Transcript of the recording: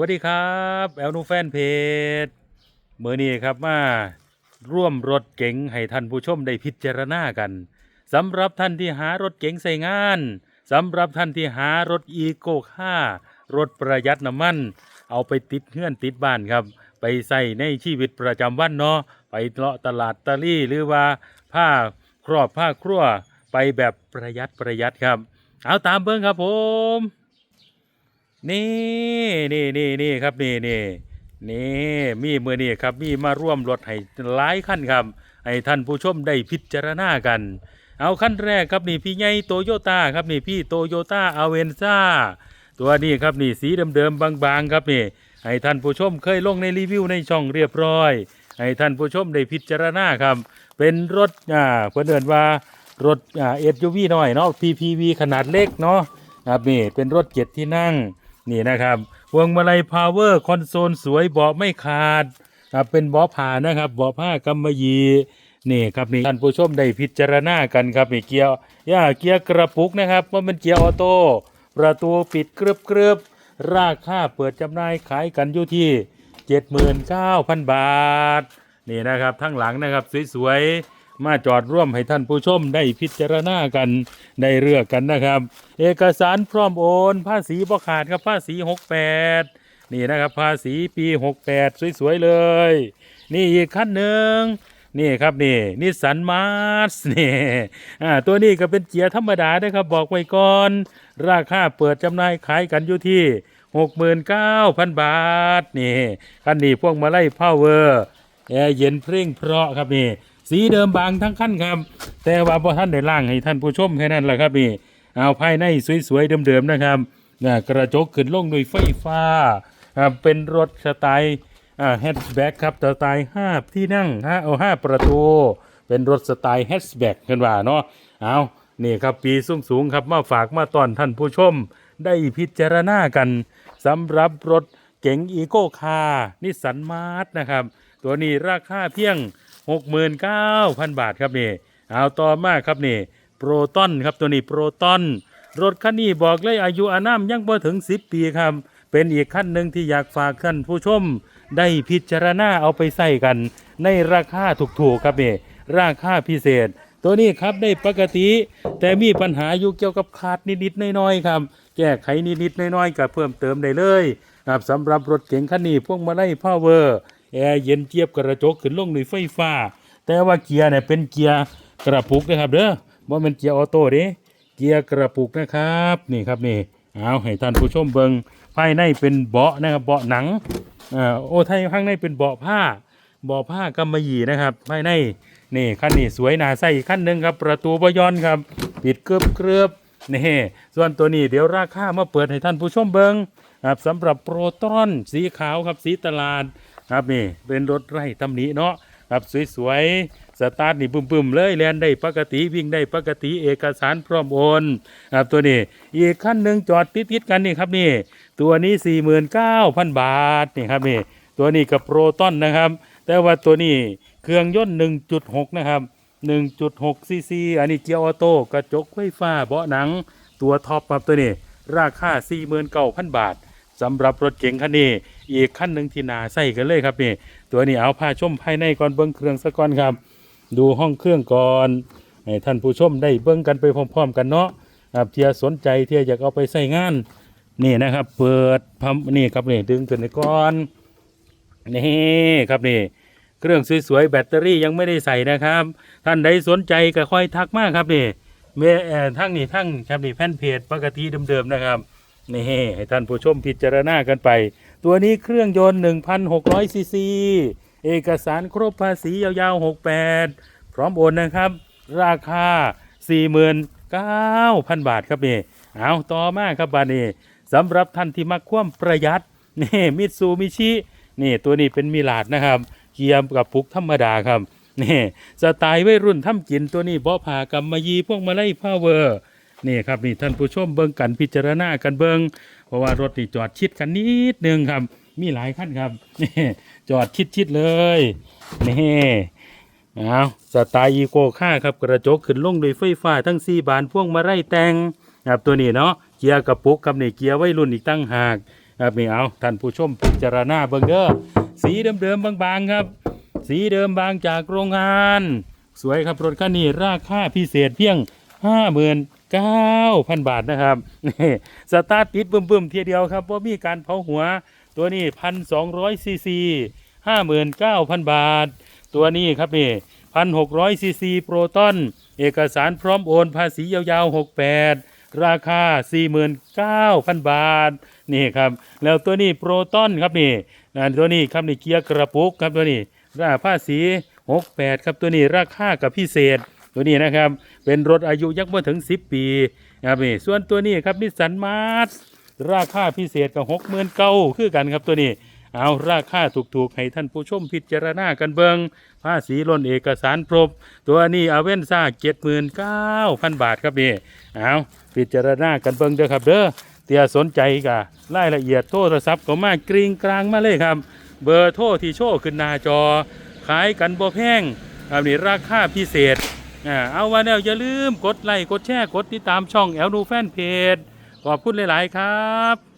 วัสดีครับแอลนูแฟนเพจเมื่อนี้ครับมาร่วมรถเก๋งให้ท่านผู้ชมได้พิจารณากันสำหรับท่านที่หารถเก๋งใส่งานสำหรับท่านที่หารถอีโก้ค่ารถประหยัดน้ำมัน เอาไปติดเงื่อนติดบ้านครับ ไปใส่ในชีวิตประจำวันเนาะไปเลาะตลาดตะลี่หรือว่าผ้าครอบผ้าครัวไปแบบประหยัดประหยัดครับ เอาตามเบิ้งครับผม นี่นี่นี่นี่ครับนี่นี่นี่มีเมื่อนี่ครับมีมาร่วมรถให้หลายขั้นครับให้ท่านผู้ชมได้พิจารณากัน เอาขั้นแรกครับนี่พี่ใหญ่โตโยต้าครับนี่พี่โตโยต้าอเวนซ่าตัวนี้ครับนี่สีเดิมๆบางๆครับนี่ให้ท่านผู้ชมเคยลงในรีวิวในช่องเรียบร้อย ให้ท่านผู้ชมได้พิจารณาครับ เป็นรถอ่าเพื่อนเดินว่ารถอ่าเอสยูวีหน่อยเนาะ PPV ขนาดเล็กเนาะครับนี่เป็นรถเจ็ดที่นั่ง นี่นะครับพวงมาลัยพาวเวอร์คอนโซลสวยเบาะไม่ขาดเป็นเบาะผ่านะครับเบาะผ้ากำมะหยี่นี่ครับนี่ท่านผู้ชมได้พิจารณากันครับนี่เกียร์ย่าเกียร์กระปุกนะครับว่ามันเกียร์ออโต้ประตูปิดกรือบกรือบราคาเปิดจำหน่ายขายกันอยู่ที่ 79,000 บาท นี่นะครับทั้งหลังนะครับสวยๆมาจอดร่วมให้ท่านผู้ชมได้พิจารณากัน ได้เลือกกันนะครับ เอกสารพร้อมโอน ภาษีบ่ขาดครับภาษี 68 นี่นะครับภาษีปี 68 สวยๆเลย นี่อีกขั้นหนึ่งนี่ครับนี่นิสสันมาร์สนี่อ่าตัวนี้ก็เป็นเกียร์ธรรมดานะครับ บอกไว้ก่อน ราคาเปิดจำหน่ายขายกันอยู่ที่ 69,000 บาท นี่คันนี้พวกมาไล่พาวเวอร์แอร์เย็นเพร่งเพราะครับนี่ สีเดิมบางทั้งขั้นครับ แต่ว่าพอท่านได้ล่างให้ท่านผู้ชมแค่นั้นแหละครับนี่เอาภายในสวยๆเดิมๆนะครับนะกระจกขึ้นลงด้วยไฟฟ้าครับเป็นรถสไตล์แฮชแบ็กครับสไตล์ห้าที่นั่งห้าเอาห้าประตู เป็นรถสไตล์แฮชแบ็กกันว่าเนาะเอานี่ครับปีสูงสูงครับมาฝากมาตอนท่านผู้ชม ได้พิจารณากันสำหรับรถเก๋งอีโก้คาร์นิสสันมาร์ทนะครับ ตัวนี้ราคาเพียง 69,000บาทครับนี่เอาต่อมาครับนี่โปรตอนครับตัวนี้โปรตอน รถคันนี้บอกเลยอายุอานามยังบ่ถึง10ปีครับ เป็นอีกขั้นหนึ่งที่อยากฝากท่านผู้ชม ได้พิจารณาเอาไปใส่กัน ในราคาถูกๆครับนี่ราคาพิเศษ ตัวนี้ครับได้ปกติ แต่มีปัญหาอยู่เกี่ยวกับขาดนิดๆน้อยๆครับ แก้ไขนิดๆน้อยๆก็เพิ่มเติมได้เลยครับสำหรับรถเก๋งคันนี้พวกมาไล่พาวเวอร์ แอร์เย็นเจี๊ยบกระจกขึ้นลงด้วยไฟฟ้า แต่ว่าเกียร์เนี่ยเป็นเกียร์กระปุกนะครับเด้อว่ามันเกียร์ออโต้เด้เกียร์กระปุกนะครับนี่ครับนี่เอาให้ท่านผู้ชมเบิงภายในเป็นเบาะนะครับเบาะหนังอ่าโอ้ไทยข้างในเป็นเบาะผ้าเบาะผ้ากำมะหยี่นะครับภายในนี่ขั้นนี้สวยหนาใส่อีกขั้นหนึ่งครับประตูบยอนครับ ปิดเกลือบเกลือบนี่ส่วนตัวนี้เดี๋ยวราคามาเปิดให้ท่านผู้ชมเบิงครับสำหรับโปรตอนสีขาวครับสีตลาด ครับนี่เป็นรถไร่ตำหนิเนาะครับสวยๆสตาร์ทนี่ปึ้มๆเลยแลนได้ปกติวิ่งได้ปกติเอกสารพร้อมโอนครับตัวนี้อีกขั้นหนึ่งจอดติดๆกันนี่ครับนี่ ตัวนี้ 49,000 บาทนี่ครับนี่ตัวนี้กับโปรตอนนะครับ แต่ว่าตัวนี้เครื่องยนต์1.6 นะครับ 1.6ซีซีอันนี้เกียร์ออโต้กระจกไฟฟ้าเบาะหนัง ตัวท็อปครับตัวนี้ ราคา 49,000 บาท สำหรับรถเก๋งคันนี้ อีกขั้นหนึ่งที่นาใส่กันเลยครับนี่ ตัวนี้เอาพาชมภายในก่อนเบิ้งเครื่องซะก่อนครับ ดูห้องเครื่องก่อนให้ท่านผู้ชมได้เบิ้งกันไปพร้อมๆ กันเนาะครับเทียสนใจเทียอยากเอาไปใส่งาน นี่นะครับ เปิดพัมนี่ครับนี่ดึงขึ้นในก้อนนี่ครับนี่เครื่องสวยๆแบตเตอรี่ยังไม่ได้ใส่นะครับ ท่านใดสนใจก็ค่อยทักมาครับนี่เมเอ่อทั้งนี่ทั้งครับนี่แฟนเพจปกติเดิมๆนะครับ นี่ให้ท่านผู้ชมพิจารณากันไป ตัวนี้เครื่องยนต์ 1,600 ซีซี เอกสารครบภาษียาวๆ 68 พร้อมโอนนะครับ ราคา 49,000 บาทครับนี่ เอาต่อมาครับบานี้สำหรับท่านที่มักความประหยัด นี่มิตซูมิชิ นี่ตัวนี้เป็นมิลาดนะครับ เกียร์กับปุกธรรมดาครับ นี่สไตล์วัยรุ่นทำกินตัวนี้เบาะผ่ากำมยีพวกมาไล่พาวเวอร์ นี่ครับนี่ท่านผู้ชมเบิ่งกันพิจารณากันเบิ่งเพราะว่ารถนี่จอดชิดกันนิดนึงครับ มีหลายขั้นครับนี่จอดชิดชิดเลยนี่เอาสไตล์อีโกค่าครับกระจกขึ้นลงด้วยไฟฟ้าทั้งสี่บานพ่วงมาไล่แตงครับตัวนี้เนาะเกียร์กระปุกครับนี่เกียร์ไว้รุ่นอีกตั้งหากครับนี่เอาท่านผู้ชมพิจารณาเบิ่งเด้อสีเดิมๆบางๆครับ สีเดิมบางจากโรงงาน สวยครับรถคันนี้ราคาพิเศษเพียงห้าหมื่น 9,000 บาทนะครับนี่สตาร์ทติดบึ้มๆทีเดียวครับว่ามีการเผาหัว ตัวนี้1,200ซีซี59,000บาท ตัวนี้ครับนี่1,600ซีซีโปรตอน เอกสารพร้อมโอนภาษียาวๆ68ราคา 49,000 บาท นี่ครับ แล้วตัวนี้โปรตอนครับนี่ตัวนี้ครับนี่เกียร์กระปุกครับตัวนี้ราภาษี 68 ครับตัวนี้ราคากับพิเศษตัวนี้นะครับ เป็นรถอายุยักษ์มาถึง 10 ปีนะครับนี่ส่วนตัวนี้ครับนิสสันมาร์สราคาพิเศษกับ60,000เก้าคือกันครับตัวนี้ เอาราคาถูกๆ ให้ท่านผู้ชมพิจารณากันเบิงภาษีล้นเอกสารครบ ตัวนี้อาเว่นซ่า79,000บาทครับนี่ เอาพิจารณากันเบิงเด้อครับเด้อเตียสนใจกะรายละเอียดโทรศัพท์ก็มากริงกลางมาเลยครับ เบอร์โทรที่โชว์ขึ้นหน้าจอ ขายกันบ่แพงครับนี่ราคาพิเศษ เอาวันแล้วอย่าลืมกดไลค์กดแชร์กดติดตามช่องแอลนูแฟนเพจขอบคุณหลาย ๆ ครับ